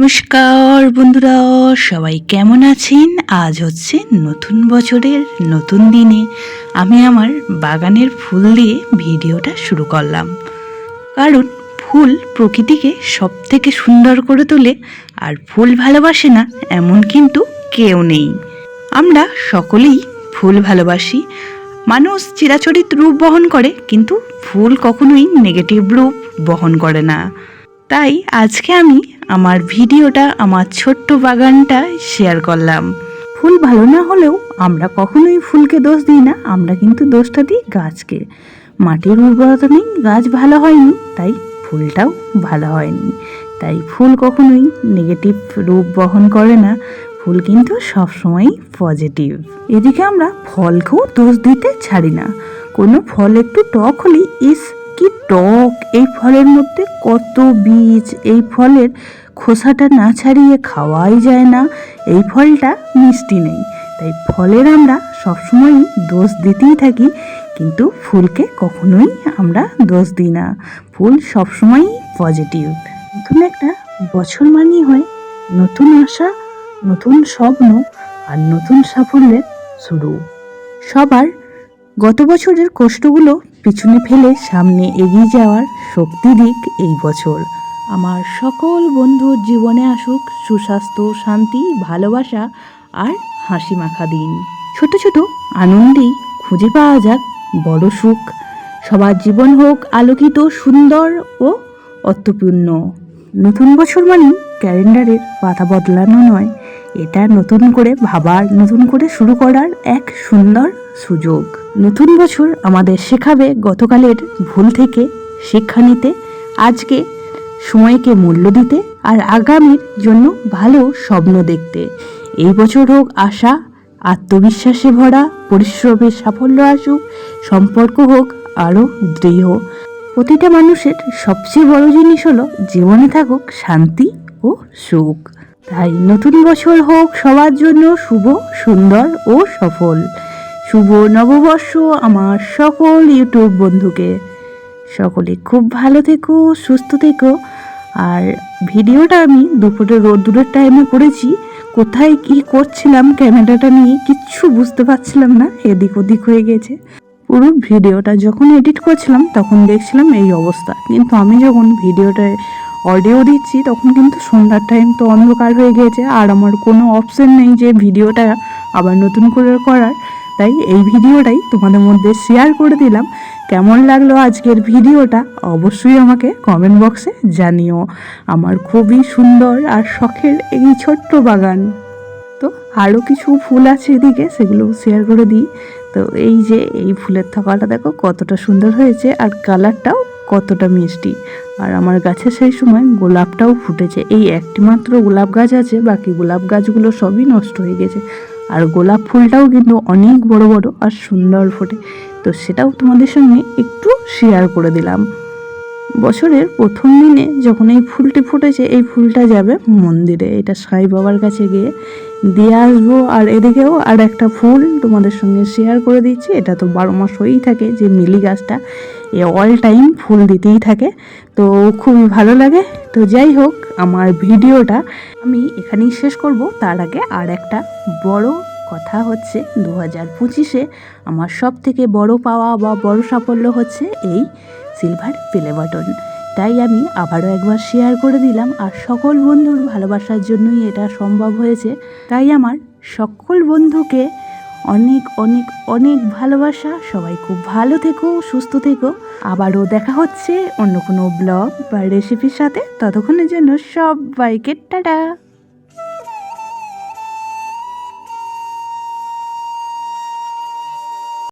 নমস্কার বন্ধুরা, সবাই কেমন আছেন? আজ হচ্ছে নতুন বছরের নতুন দিনে আমি আমার বাগানের ফুল দিয়ে ভিডিওটা শুরু করলাম। কারণ ফুল প্রকৃতিকে সব থেকে সুন্দর করে তোলে আর ফুল ভালোবাসে না এমন কিন্তু কেউ নেই। আমরা সকলেই ফুল ভালোবাসি। মানুষ চিরাচরিত রূপ বহন করে কিন্তু ফুল কখনোই নেগেটিভ রূপ বহন করে না। তাই আজকে আমি আমার ভিডিওটা আমার ছোট্ট বাগানটা শেয়ার করলাম। ফুল ভালো না হলেও আমরা কখনোই ফুলকে দোষ দিই না, আমরা কিন্তু দোষটা দিই গাছকে। মাটির উর্বরতা নেই, গাছ ভালো হয়নি, তাই ফুলটাও ভালো হয়নি। তাই ফুল কখনোই নেগেটিভ রূপ বহন করে না, ফুল কিন্তু সবসময়ই পজিটিভ এদিকে আমরা ফলকেও দোষ দিতে ছাড়ি না, কোনো ফল একটু টক হলেই ইস টক, এই ফলের মধ্যে কত বীজ, এই ফলের খোসাটা না ছাড়িয়ে খাওয়াই যায় না। এই ফলটা মিষ্টি নেই। তাই ফলের আমরা সবসময়ই দোষ দিতেই থাকি, কিন্তু ফুলকে কখনোই আমরা দোষ দিই না। ফুল সবসময়ই পজিটিভ নতুন একটা বছর মানেই হয়, নতুন আশা, নতুন স্বপ্ন আর নতুন সাফল্যের শুরু। সবার গত বছরের কষ্টগুলো পিছনে ফেলে সামনে এগিয়ে যাওয়ার শক্তি দিক এই বছর। আমার সকল বন্ধুর জীবনে আসুক সুস্বাস্থ্য, শান্তি, ভালোবাসা আর হাসি মাখা দিন। ছোট ছোট আনন্দেই খুঁজে পাওয়া যাক বড় সুখ। সবার জীবন হোক আলোকিত, সুন্দর ও অর্থপূর্ণ। নতুন বছর মানে ক্যালেন্ডারের পাতা বদলানো নয় এটা নতুন করে ভাবার, নতুন করে শুরু করার এক সুন্দর সুযোগ। নতুন বছর আমাদের শেখাবে গতকালের ভুল থেকে শিক্ষা নিতে, আজকে সময়কে মূল্য দিতে, আর আগামীর জন্য ভালো স্বপ্ন দেখতে। এই বছর হোক আশা, আত্মবিশ্বাসে ভরা পরিশ্রমের সাফল্য আসুক, সম্পর্ক হোক আরও দৃঢ়। প্রতিটা মানুষের সবচেয়ে বড় জিনিস হলো জীবনে থাকুক শান্তি ও সুখ। তাই নতুন বছর হোক, সবার জন্য শুভ, সুন্দর ও সফল। শুভ নববর্ষ আমার সকল ইউটিউব বন্ধুকে। সকলে খুব ভালো থেকো, সুস্থ থেকো। আর ভিডিওটা আমি দুপুরে রোদ্দুরের টাইমে করেছি। কোথায় কি করছিলাম, ক্যামেরাটা নিয়ে কিচ্ছু বুঝতে পারছিলাম না, এদিক ওদিক হয়ে গেছে। পুরো ভিডিওটা যখন এডিট করছিলাম, তখন দেখছিলাম এই অবস্থা। কিন্তু আমি যখন ভিডিওটা অডিও দিচ্ছি, তখন কিন্তু সন্ধ্যার টাইম তো অন্ধকার হয়ে গিয়েছে। আর আমার কোনো অপশন নেই যে ভিডিওটা আবার নতুন করে করার। তাই এই ভিডিওটাই তোমাদের মধ্যে শেয়ার করে দিলাম। কেমন লাগল আজকের ভিডিওটা অবশ্যই আমাকে কমেন্ট বক্সে জানিও। আমার খুবই সুন্দর আর শখের এই ছোট্ট বাগান। তো আরও কিছু ফুল আছে এদিকে, সেগুলো শেয়ার করে দিই। তো এই যে এই ফুলের থকাটা দেখো, কতটা সুন্দর হয়েছে। আর কালারটাও কতটা মিষ্টি। আর আমার গাছে সেই সময় গোলাপটাও ফুটেছে। এই একটি মাত্র গোলাপ গাছ আছে, বাকি গোলাপ গাছগুলো সবই নষ্ট হয়ে গেছে। আর গোলাপ ফুলটাও কিন্তু অনেক বড় বড় আর সুন্দর ফোটে। তো সেটাও তোমাদের সঙ্গে একটু শেয়ার করে দিলাম। বছরের প্রথম দিনে যখন এই ফুলটি ফুটেছে, এই ফুলটা যাবে মন্দিরে। এটা সাই বাবার কাছে গিয়ে দিয়ে আসব। আর এদিকেও আর একটা ফুল তোমাদের সঙ্গে শেয়ার করে দিচ্ছি। এটা তো বারো মাস হয়েই থাকে যে মিলি গাছটা। এ অল টাইম ফুল দিতেই থাকে। তো খুবই ভালো লাগে। তো যাই হোক, আমার ভিডিওটা আমি এখানেই শেষ করব। তার আগে আর একটা বড় কথা হচ্ছে দু হাজার পঁচিশে আমার সব থেকে বড় পাওয়া বা বড় সাফল্য হচ্ছে এই সিলভার প্লে বাটন তাই আমি আবারও একবার শেয়ার করে দিলাম আর সকল বন্ধুর ভালোবাসার জন্যই এটা সম্ভব হয়েছে। তাই আমার সকল বন্ধুকে অনেক অনেক অনেক ভালোবাসা। সবাই খুব ভালো থেকো, সুস্থ থেকো। আবারও দেখা হচ্ছে অন্য কোনো ব্লগ বা রেসিপির সাথে। ততক্ষণের জন্য সবাইকে টাটা!